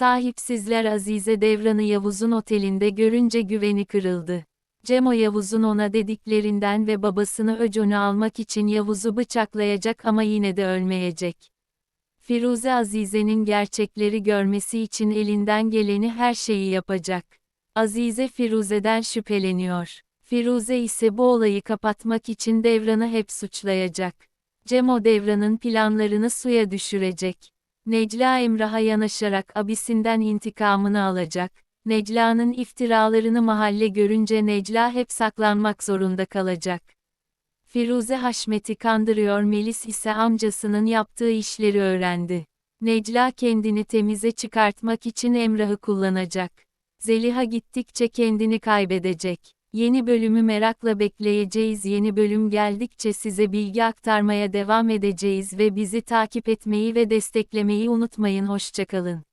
Sahipsizler Azize Devran'ı Yavuz'un otelinde görünce güveni kırıldı. Cemo Yavuz'un ona dediklerinden ve babasını öcünü almak için Yavuz'u bıçaklayacak ama yine de ölmeyecek. Firuze Azize'nin gerçekleri görmesi için elinden geleni her şeyi yapacak. Azize Firuze'den şüpheleniyor. Firuze ise bu olayı kapatmak için Devran'ı hep suçlayacak. Cemo Devran'ın planlarını suya düşürecek. Necla Emrah'a yanaşarak abisinden intikamını alacak. Necla'nın iftiralarını mahalle görünce Necla hep saklanmak zorunda kalacak. Firuze Haşmet'i kandırıyor Melis ise amcasının yaptığı işleri öğrendi. Necla kendini temize çıkartmak için Emrah'ı kullanacak. Zeliha gittikçe kendini kaybedecek. Yeni bölümü merakla bekleyeceğiz. Yeni bölüm geldikçe size bilgi aktarmaya devam edeceğiz ve bizi takip etmeyi ve desteklemeyi unutmayın. Hoşçakalın.